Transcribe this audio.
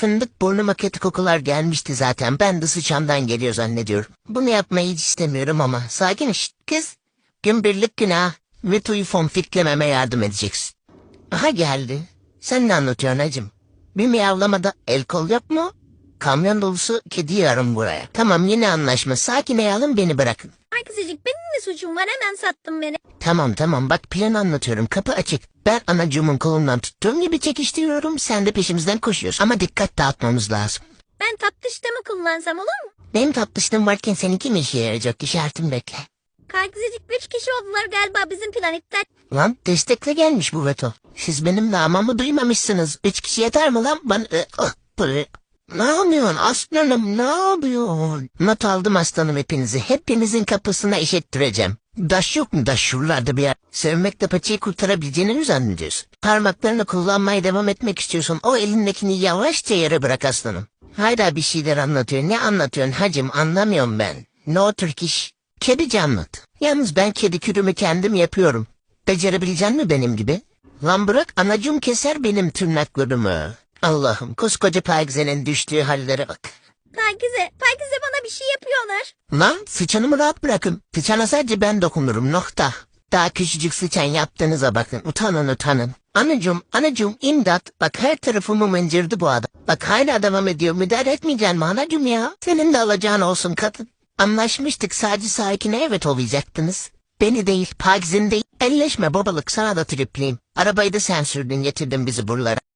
Fındık burnuma kötü kokular gelmişti zaten. Ben de sıçamdan geliyor zannediyorum. Bunu yapmayı hiç istemiyorum ama. Sakin iş. Kız. Gün birlik günah. Ve tuyufon fiklememe yardım edeceksin. Aha geldi. Sen ne anlatıyorsun hacım? Bir miyavlamada el kol mu? Kamyon dolusu kedi yarım buraya. Tamam yine anlaşma. Sakin alın beni bırakın. Ay kızıcık benim ne suçum var hemen sattın beni. Tamam tamam bak plan anlatıyorum kapı açık. Ben anacığımın kolundan tuttuğum gibi çekiştiriyorum sen de peşimizden koşuyorsun. Ama dikkat dağıtmamız lazım. Ben tatlışta mı kullansam olur mu? Benim tatlışlığım varken seninki mi işe yarayacak işaretim bekle. Kaygısızcık beş kişi oldular galiba bizim plan iptal. Lan destekle gelmiş bu veto. Siz benim namamı duymamışsınız. Üç kişi yeter mi lan? Ben... E, ah, böyle. Ne yapıyorsun aslanım ne yapıyorsun? Not aldım aslanım hepinizi. Hepinizin kapısına işettireceğim. Daş yok mu daş şuralarda bir yer? Sevmekle paçayı kurtarabileceğini mi zannediyorsun? Parmaklarını kullanmaya devam etmek istiyorsun. O elindekini yavaşça yere bırak aslanım. Hayda bir şeyler anlatıyor. Ne anlatıyorsun hacım anlamıyorum ben. No Turkish. Kedici anlat. Yalnız ben kedi kürümü kendim yapıyorum. Becerebilecek mi benim gibi? Lan bırak anacım keser benim tırnaklarımı. Allah'ım koskoca Paygzen'in düştüğü hallere bak. Pakize, Pakize bana bir şey yapıyorlar. Lan sıçanımı rahat bırakın. Sıçana sadece ben dokunurum nokta. Daha küçücük sıçan yaptığınıza bakın. Utanın utanın. Anacım, anacım imdat. Bak her tarafımı mıncırdı bu adam. Bak hala devam ediyor. Müdahale etmeyeceksin mi anacım ya? Senin de alacağın olsun kadın. Anlaşmıştık sadece sakine evet olacaktınız. Beni değil, Pagzin değil. Elleşme babalık sana da tripliyim. Arabayı da sen sürdün getirdin bizi buralara.